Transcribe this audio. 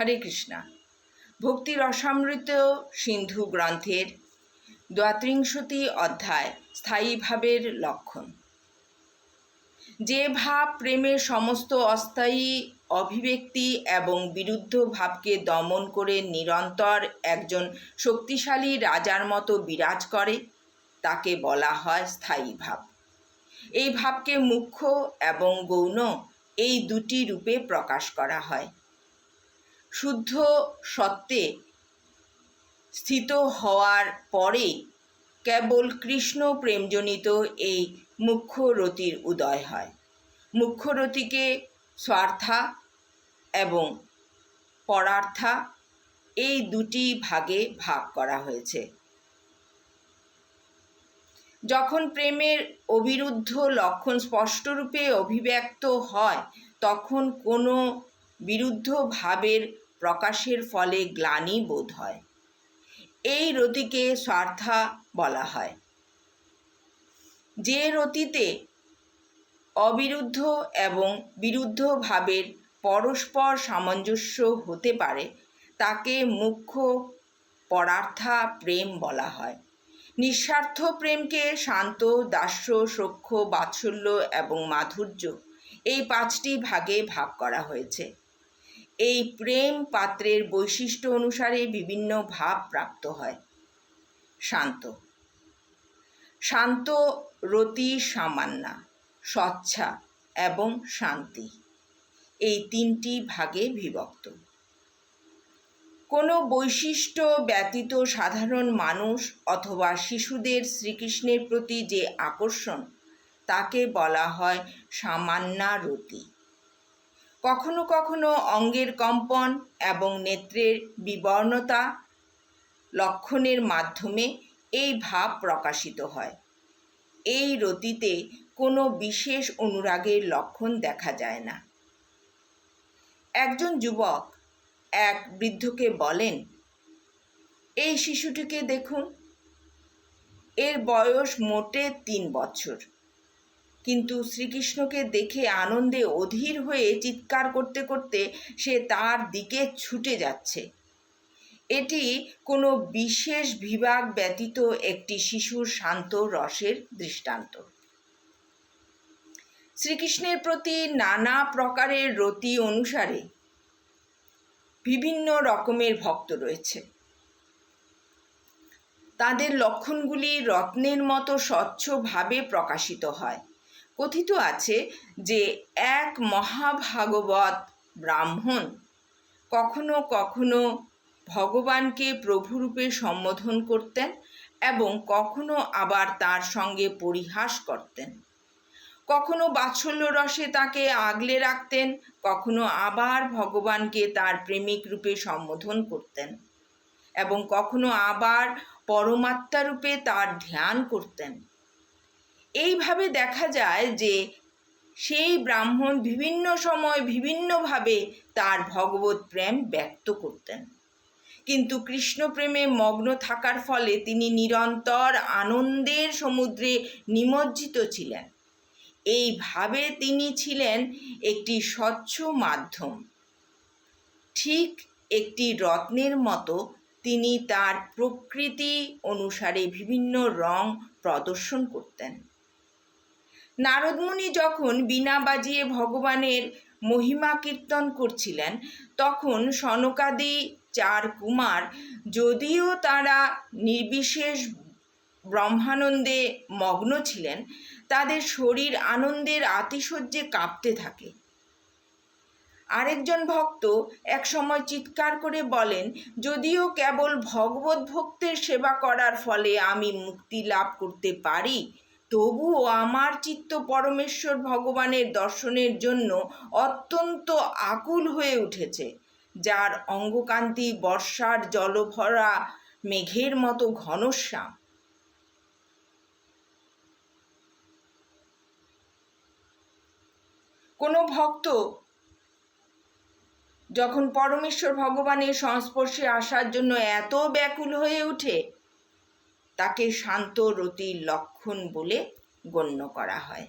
হরে কৃষ্ণা। ভক্তির রসামৃত সিন্ধু গ্রন্থের দ্বাত্রিংশতি অধ্যায়, স্থায়ী ভাবের লক্ষণ। যে ভাব প্রেমের সমস্ত অস্থায়ী অভিব্যক্তি এবং বিরুদ্ধ ভাবকে দমন করে নিরন্তর একজন শক্তিশালী রাজার মতো বিরাজ করে, তাকে বলা হয় স্থায়ী ভাব। এই ভাবকে মুখ্য এবং গৌণ এই দুটি রূপে প্রকাশ করা হয়। শুদ্ধ সত্ত্বে স্থিত হওয়ার পরে কেবল কৃষ্ণ প্রেমজনিত এই মুখ্যরতির উদয় হয়। মুখ্যরতিকে স্বার্থা এবং পরার্থা এই দুটি ভাগে ভাগ করা হয়েছে। যখন প্রেমের অবিরুদ্ধ লক্ষণ স্পষ্টরূপে অভিব্যক্ত হয়, তখন কোনো বিরুদ্ধ ভাবের প্রকাশের ফলে গ্লানি বোধ হয়। এই রতিকে স্বার্থা বলা হয়। যে রতিতে অবিরুদ্ধ এবং বিরুদ্ধ ভাবের পরস্পর সামঞ্জস্য হতে পারে, তাকে মুখ্য পরার্থা প্রেম বলা হয়। নিঃস্বার্থ প্রেমকে শান্ত, দাস্য সখ্য বাৎসল্য এবং মাধুর্য এই পাঁচটি ভাগে ভাগ করা হয়েছে। এই প্রেম পাত্রের বৈশিষ্ট্য অনুসারে বিভিন্ন ভাব প্রাপ্ত হয়। শান্ত। শান্ত রতি সামান্না স্বচ্ছা এবং শান্তি। এই তিনটি ভাগে বিভক্ত। কোনো বৈশিষ্ট্য ব্যতীত সাধারণ মানুষ অথবা শিশুদের শ্রীকৃষ্ণের প্রতি যে আকর্ষণ, তাকে বলা হয় সামান্না রতি। কখনো কখনো অঙ্গের কম্পন এবং নেত্রের বিবর্ণতা লক্ষণের মাধ্যমে এই ভাব প্রকাশিত হয়। এই রতিতে কোনো বিশেষ অনুরাগের লক্ষণ দেখা যায় না। একজন যুবক এক বৃদ্ধকে বলেন, এই শিশুটিকে দেখুন। এর বয়স মোটে তিন বছর। কিন্তু শ্রীকৃষ্ণকে দেখে আনন্দে অধীর হয়ে চিৎকার করতে করতে সে তার দিকে ছুটে যাচ্ছে। এটি কোনো বিশেষ বিভাগ ব্যতীত একটি শিশুর শান্ত রসের দৃষ্টান্ত। শ্রীকৃষ্ণের প্রতি নানা প্রকারের রতি অনুসারে বিভিন্ন রকমের ভক্ত রয়েছে। তাদের লক্ষণগুলি রত্নের মতো স্বচ্ছভাবে প্রকাশিত হয়। কথিত আছে যে এক মহাভাগবত ব্রাহ্মণ কখনো কখনো ভগবানকে প্রভুরূপে সম্বোধন করতেন এবং কখনো আবার তার সঙ্গে পরিহাস করতেন। কখনো বাৎসল্য রসে তাকে আগলে রাখতেন, কখনো আবার ভগবানকে তার প্রেমিক রূপে সম্বোধন করতেন এবং কখনো আবার পরমাত্মা রূপে তার ধ্যান করতেন। এইভাবে দেখা যায় যে সেই ব্রাহ্মণ বিভিন্ন সময় বিভিন্নভাবে তার ভগবত প্রেম ব্যক্ত করতেন। কিন্তু কৃষ্ণ প্রেমে মগ্ন থাকার ফলে তিনি নিরন্তর আনন্দের সমুদ্রে নিমজ্জিত ছিলেন। এইভাবে তিনি ছিলেন একটি স্বচ্ছ মাধ্যম। ঠিক একটি রত্নের মতো তিনি তার প্রকৃতি অনুসারে বিভিন্ন রং প্রদর্শন করতেন। নারদমুনি যখন বীণা বাজিয়ে ভগবানের মহিমা কীর্তন করছিলেন, তখন সনকাদি চার কুমার যদিও তারা নির্বিশেষ ব্রহ্মানন্দে মগ্ন ছিলেন, তাদের শরীর আনন্দের আতিশয্যে কাঁপতে থাকে। আরেকজন ভক্ত এক সময় চিৎকার করে বলেন, যদিও কেবল ভগবত ভক্তের সেবা করার ফলে আমি মুক্তি লাভ করতে পারি তবুও আমার চিত্ত পরমেশ্বর ভগবানের দর্শনের জন্য অত্যন্ত আকুল হয়ে উঠেছে, যার অঙ্গকান্তি বর্ষার জলভরা মেঘের মতো ঘনশ্যাম। কোনো ভক্ত যখন পরমেশ্বর ভগবানের সংস্পর্শে আসার জন্য এত ব্যাকুল হয়ে ওঠে তাকে শান্ত রতির লক্ষণ বলে গণ্য করা হয়।